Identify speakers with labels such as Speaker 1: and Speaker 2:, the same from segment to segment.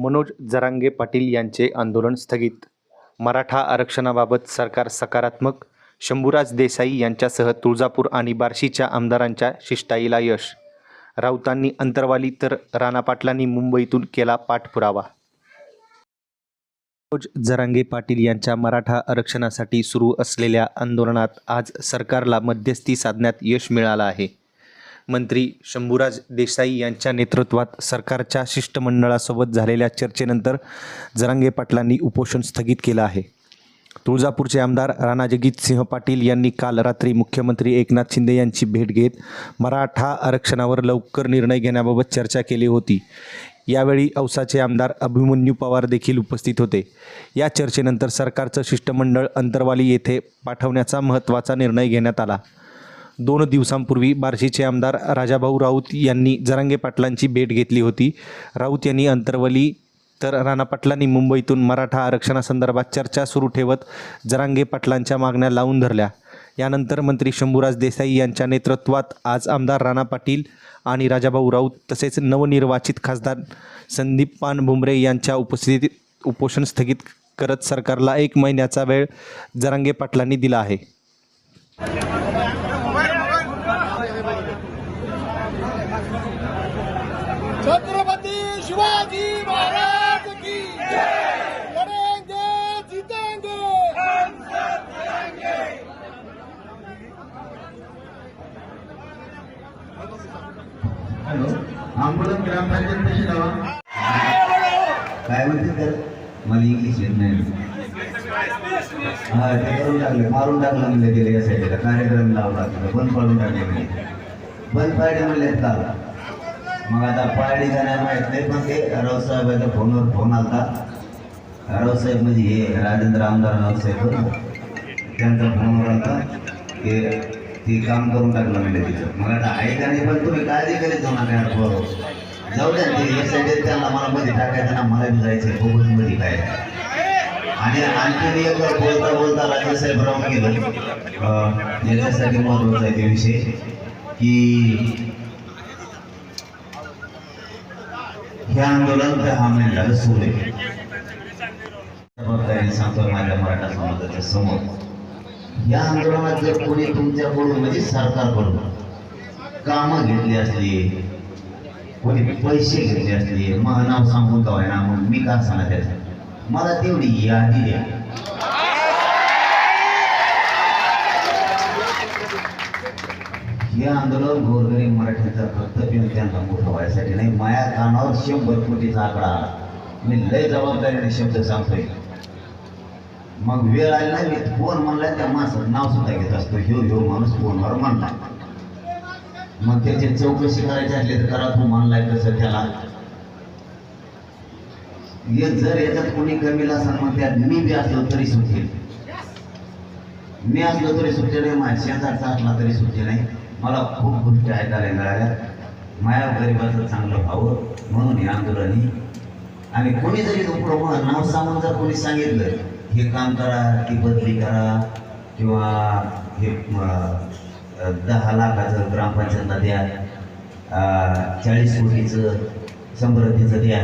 Speaker 1: मनोज जरांगे पाटील यांचे आंदोलन स्थगित. मराठा आरक्षणाबाबत सरकार सकारात्मक शंभूराज देसाई यांच्यासह तुळजापूर आणि बार्शीच्या आमदारांच्या शिष्टाईला यश. राऊतांनी अंतरवाली तर राणा पाटलांनी मुंबईतून केला पाठपुरावा. मनोज जरांगे पाटील यांच्या मराठा आरक्षणासाठी सुरू असलेल्या आंदोलनात आज सरकारला मध्यस्थी साधण्यात यश मिळालं आहे. मंत्री शंभूराज देसाई यांच्या नेतृत्वात सरकारच्या शिष्टमंडळासोबत झालेल्या चर्चेनंतर जरांगे पाटलांनी उपोषण स्थगित केलं आहे. तुळजापूरचे आमदार राणाजगीत सिंह पाटील यांनी काल रात्री मुख्यमंत्री एकनाथ शिंदे यांची भेट घेत मराठा आरक्षणावर लवकर निर्णय घेण्याबाबत चर्चा केली होती. यावेळी औसाचे आमदार अभिमन्यू पवार देखील उपस्थित होते. या चर्चेनंतर सरकारचं शिष्टमंडळ अंतरवाली येथे पाठवण्याचा महत्त्वाचा निर्णय घेण्यात आला. दोन दिवसांपूर्वी बार्शीचे आमदार राजाभाऊ राऊत यांनी जरांगे पाटलांची भेट घेतली होती. राऊत यांनी अंतरवली तर राणा पाटलांनी मुंबईतून मराठा आरक्षणासंदर्भात चर्चा सुरू ठेवत जरांगे पाटलांच्या मागण्या लावून धरल्या. यानंतर मंत्री शंभूराज देसाई यांच्या नेतृत्वात आज आमदार राणा पाटील आणि राजाभाऊ राऊत तसेच नवनिर्वाचित खासदार संदीप पान भुमरे यांच्या उपस्थितीत उपोषण स्थगित करत सरकारला एक महिन्याचा वेळ जरांगे पाटलांनी दिला आहे.
Speaker 2: छत्रपती शिवाजी महाराज की लढेंगे जितेंगे
Speaker 3: हॅलो आंबोलन ग्रामपंचायत कशी लावा काय म्हणते तर? मला इंग्लिश येत नाही. हा ते करून टाकले मारून टाकलं म्हणले गेले या साईडला कार्यक्रम लावला बंद पाडून टाकले म्हणजे बंद पाडले म्हणले चालला मग आता पाळली का नाही माहीत नाही पण ते रावसाहेबाच्या फोनवर फोन आलता. रावसाहेब म्हणजे हे राजेंद्र आमदार रावसाहेब त्यांचा फोनवर आलता की ते काम करून टाकलं म्हणजे तिथं मग आता आहे का नाही पण तुम्ही काळजी करीत जाऊ नका यार पोरं. जाऊ द्या ते एक साईड त्यांना मला मध्ये टाकायचं ना मला बी जायचं फोकसमध्ये काय आणि आणखी एक बोलता बोलता राजेसाहेब राहून गेलं. याच्यासाठी महत्त्वाचा आहे ते विषय की हे आंदोलन दहा महिने झालं सुरू आहे जबाबदारीने सांगतो माझ्या मराठा समाजाच्या समोर या आंदोलनात जर कोणी तुमच्याकडून म्हणजे सरकारकडून कामं घेतली असली कोणी पैसे घेतले असले मग नाव सांगून का ना मग मी का सांगा त्याचं मला तेवढी यादी द्या. हे आंदोलन गोरगरीब मराठ्यांचं कर्तव्य त्यांना मोठं व्हायसाठी नाही. माया कानावर शंभर कोटीचा आकडा आला. मी लय जबाबदारीने शब्द सांगतोय. मग वेळ आली नाही मी फोन म्हणला त्या माणसाचं नाव सुद्धा घेत असतो. ह्यो ह्यो माणूस फोनवर म्हणला मग त्याची चौकशी करायची असली तर करा तू म्हणलाय कसं त्याला. ये जर याच्यात कोणी कमी असेल मग त्यात मी बी असलो तरी सुटेल मी असलो तरी सुटले नाही माझ्या शेजारचा असला तरी सुटले नाही. मला खूप गोष्टी ऐकायला मिळाल्या माया गरिबाचं चांगलं व्हावं म्हणून हे आंदोलनी आणि कोणी जरी पुढं नाव सांगून जर कोणी सांगितलं हे काम करा ती बदली करा किंवा हे दहा लाखाचं ग्रामपंचायतला द्या चाळीस कोटीचं समृद्धीचं द्या.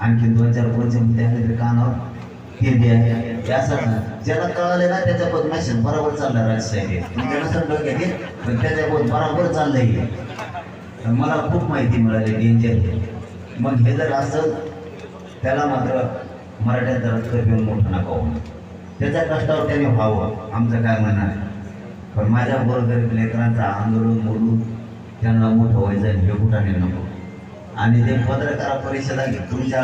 Speaker 3: आणखी दोन चार कोणचे द्या तरी कानावर हे आहे ज्याला कळालं ना त्याच्या पण बरोबर चालला राजसाहेब पण त्याच्या पण बरोबर चाललंय मला खूप माहिती मिळाली डेंजर मग हे जर असं त्याला मात्र मराठ्यात रक्त घेऊन मोठं नका त्याच्या कष्टावर त्याने व्हावं आमचं काय म्हणणं पण माझ्या गोरगरीब लेकरांचं आंदोलन मोडून त्यांना मोठं व्हायचं हे कुठं नको. आणि ते पत्रकार परिषदा घे- तुमच्या